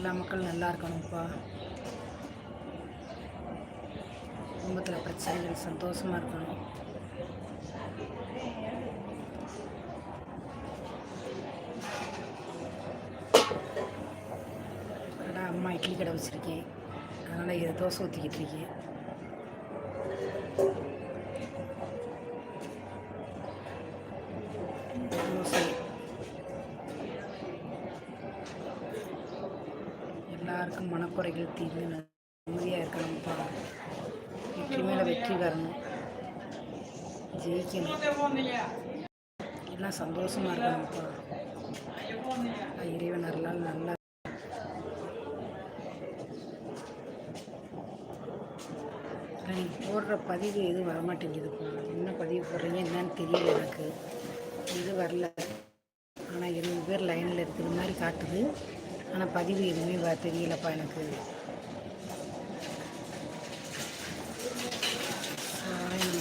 எல்லா மக்களும் நல்லா இருக்கணும்ப்பா. குடும்பத்தில் பிரச்சனைகள் சந்தோஷமாக இருக்கணும். அம்மா இட்லி கடை வச்சுருக்கேன் அதனால் இதை தோசை ஊற்றிக்கிட்டு இருக்கேன் இருக்கும் மனக்குறைகள் தீர்ந்து நிம்மதியாக இருக்கணும்ப்பா வெற்றி மேலே வெற்றி வரணும். ஜெயிக்கணும். எல்லாம் சந்தோஷமாக இருக்கணும்ப்பா இறைவன் அருளால் நல்லா நீங்கள் போடுற பதிவு எதுவும் வரமாட்டேங்குதுப்பா. என்ன பதிவு போடுறீங்க என்னன்னு தெரியல எனக்கு. இது வரல. ஆனால் இருபது பேர் லைனில் இருக்கிற மாதிரி காட்டுது. ஆனால் பதிவு எதுவுமே வ தெரியலப்பா எனக்கு. சாயம்.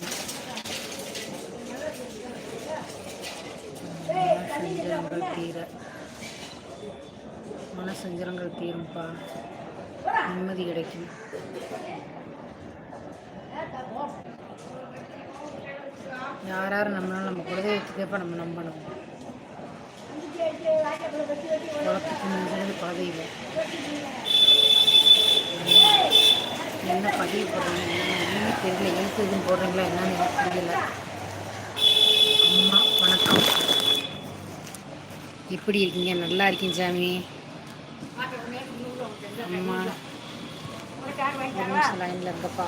மனசஞ்சலங்கள் மன மனசஞ்சலங்கள் தீரும்ப்பா நிம்மதி கிடைக்கும். யார் யார் நம்மளால் நம்ம குலதெய்வத்துக்கேப்ப நம்ம நம்பணும். குளத்துக்கு முன்னாடி குலதெய்வம் என்ன பதிவு? போடுறீங்க என்னன்னு தெரியல எழுத்து எதுவும் போடுறீங்களா என்னன்னு எனக்கு தெரியல அம்மா வணக்கம் எப்படி இருக்கீங்க நல்லா இருக்கீங்க சாமி அம்மா ஒரு நிமிஷம் லைனில் இருக்கப்பா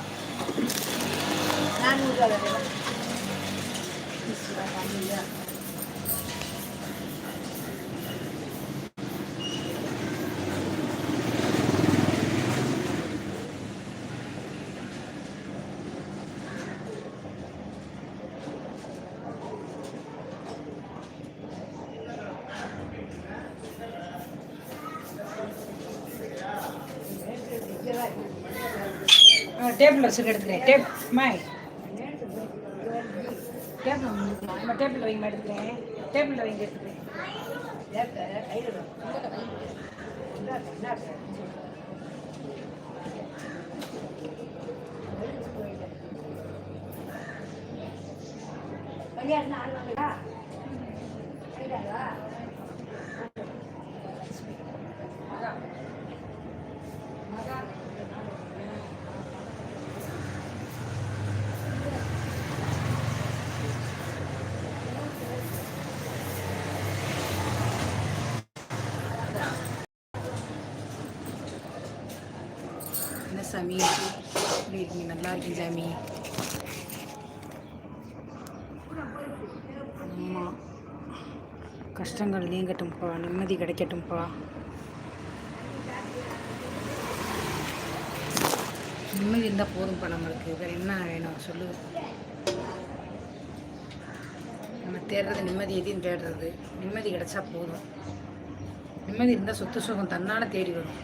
டேபிள் வச்சு எடுக்கிறேன் டேப் மாய் டேபிள் நம்ம டேபிள் வைங்க எடுக்கிறேன் டேபிள் வைங்க எடுக்கிறேன் கல்யாணம் ஆடுவாங்களா சமி எப்படி இருக்கீங்க நல்லா இருக்கீங்க சாமி ஆமாம் கஷ்டங்கள் நீங்கட்டும்ப்பா நிம்மதி கிடைக்கட்டும்ப்பா நிம்மதி இருந்தால் போதும்ப்பா நம்மளுக்கு. வேறு என்ன வேணும்? சொல்லு. நம்ம தேடுறது நிம்மதி எதையும் தேடுறது. நிம்மதி கிடைச்சா போதும். நிம்மதி இருந்தால் சொத்து சுகம் தன்னால் தேடி வரும்.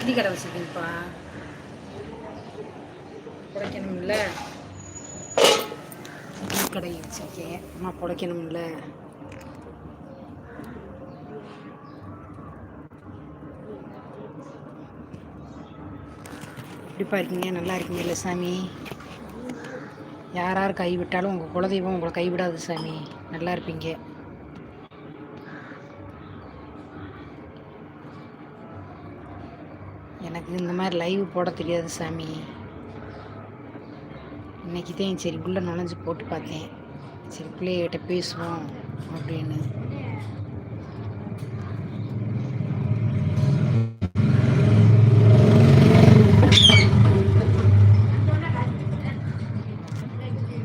இட்லி கடை வச்சுருக்கீங்கப்பா. புடைக்கணும்ல. இட்லி கடை வச்சுருக்கேன். அம்மா புடைக்கணும்ல. எப்படிப்பா இருக்கீங்க? நல்லா இருக்கீங்கல்ல சாமி? யார் யார் கைவிட்டாலும் உங்கள் குலதெய்வம் உங்களை கைவிடாது சாமி. நல்லா இருப்பீங்க எனக்கு இந்த மாதிரி லைவ் போட தெரியாது சாமி. இன்றைக்கி தான் சரி உள்ளே நுழைஞ்சு போட்டு பார்த்தேன். சரி பிள்ளைகிட்ட பேசுவோம் அப்படின்னு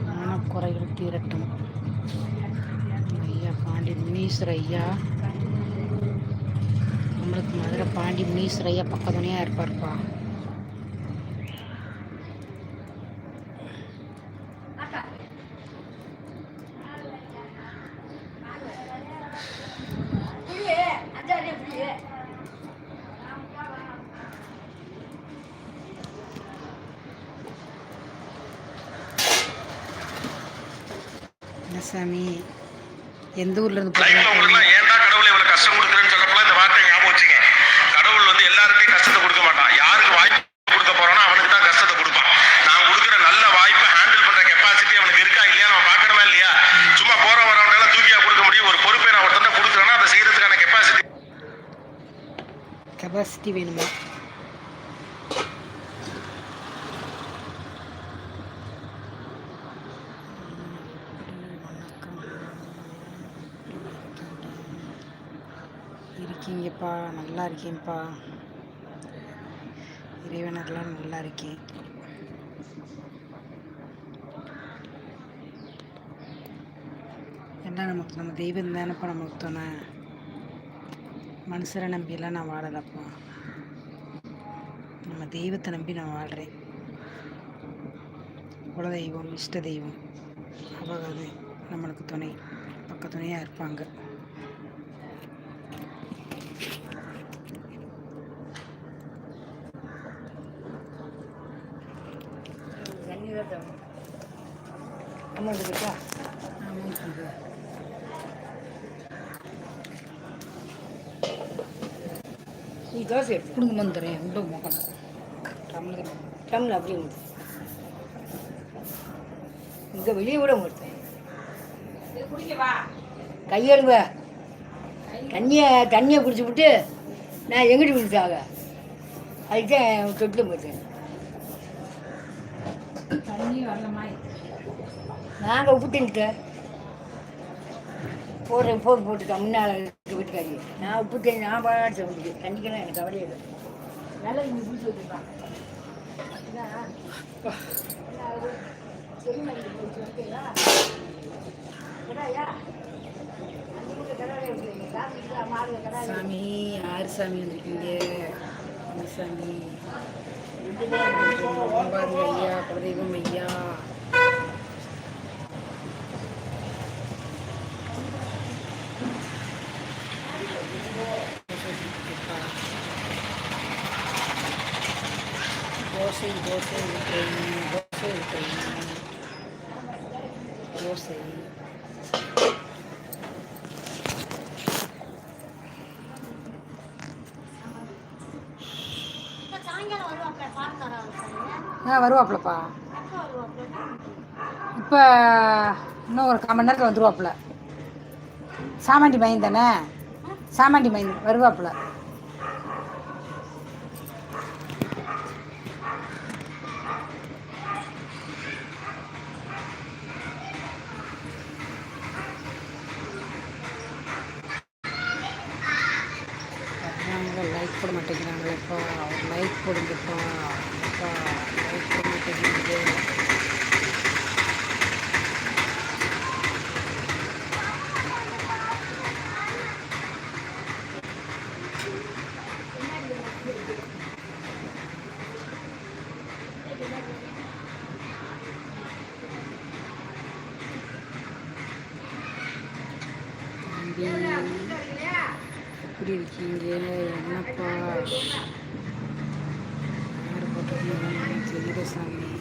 மனக்குறைகள் தீரட்டும் ஐயா பாண்டி முனீஸ்வர ஐயா நம்மளுக்கு மதுரை முனீஸ்வர ஐயா பக்கத்துணையாக இருப்பார்ப்பா. சாமி? எந்த ஊர்ல இருந்து ஏன்டா கடவுள் இவ்வளவு கஷ்டம் கொடுக்குறேன்னு சொல்லப்போல இந்த வார்த்தையை ஞாபகம் வச்சுங்க கடவுள் எல்லாருக்கும் கஷ்டத்தை கொடுக்க மாட்டான். யாருக்கு வாய்ப்பு கொடுக்க போறானோ அவனுக்கு தான் கஷ்டத்தை கொடுப்பான். நான் கொடுக்குற நல்ல வாய்ப்பை ஹேண்டில் பண்ற கெப்பாசிட்டி அவனுக்கு இருக்கா இல்லையா? நம்ம பார்க்கணுமா இல்லையா? சும்மா போற வரவங்க எல்லாம் தூக்கியா கொடுக்க முடியும். ஒரு பொறுப்பை நான் ஒருத்தன் கொடுக்குறேன்னா அதை செய்யறதுக்கான கெப்பாசிட்டி கெப்பாசிட்டி வேணுமா? இருக்கீங்கப்பா நல்லா இருக்கேன்ப்பா இறைவனர்லாம் நல்லா இருக்கேன் எல்லாம் நமக்கு நம்ம தெய்வம் தானப்பா நமக்கு தோணை மனுஷரை நம்பியெல்லாம் நான் வாழலப்போ நம்ம தெய்வத்தை நம்பி நான் வாழ்கிறேன் குலதெய்வம் இஷ்ட தெய்வம் அவங்க அது நம்மளுக்கு துணை பக்க துணையாக இருப்பாங்க. அமௌண்ட் இருக்கா ஆமாங்க நீ தோசை எடுத்து கொடுங்க வந்துடுறேன் உள்ள மோக்கம் டம்ளர் டம்ளர் அப்படியே முடிச்சு இங்கே வெளியே கூட முடித்தேன் கையெழுவ தண்ணியை தண்ணியை குடிச்சு விட்டு நான் எங்கிட்டு குடிச்சாக அதுதான் தொட்டில் போட்டேன் தண்ணி வரலமா நாங்கள் உப்பு தின்னுட்டேன் போடுறேன் போர் போட்டுட்டேன் முன்னால் வீட்டுக்காரி நான் உப்பு தண்ணி நான் பாடாச்சு உங்களுக்கு தண்ணிக்கெல்லாம் எனக்கு கவலையே இல்லை. நல்லா நீ குடிச்சு வச்சுருப்பான் சாமி யார் சாமி வந்திருக்கீங்க. சாமி. ஐயா குலதெய்வம் ஐயா தோசை தோசை இருக்கிறேன் தோசை இருக்கிறேன் தோசை ஆ வருவாப்புலப்பா. இப்போ இன்னும் ஒரு கால் மணி நேரத்தில் வந்துருவாப்புல. சாமாண்டி மையம் தானே? சாமாண்டி மையம் வருவாப்புல. மாட்டேங்கிறாங்களேப்பா ஒரு லைக் போடுங்கப்பா அப்பா லைக் போட மாட்டேங்கிறீங்க Yeah. எப்படி இருக்கீங்க என்னப்பா? யார் போட்டிருக்கீங்கன்னு தெரியல சாமி.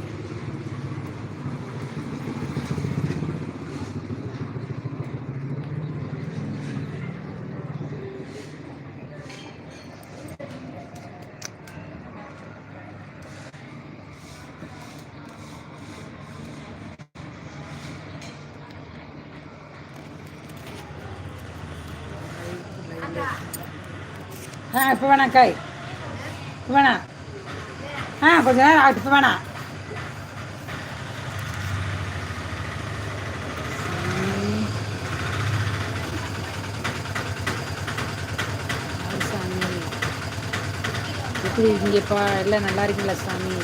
ஆ இப்போ வேணாம் காய் இப்போ வேணாம். ஆ கொஞ்ச நேரம் ஆகட்டும் இப்போ வேணாம். சாமி. எப்படி இருக்கீங்கப்பா எல்லாம் நல்லா இருக்கீங்களா சாமி?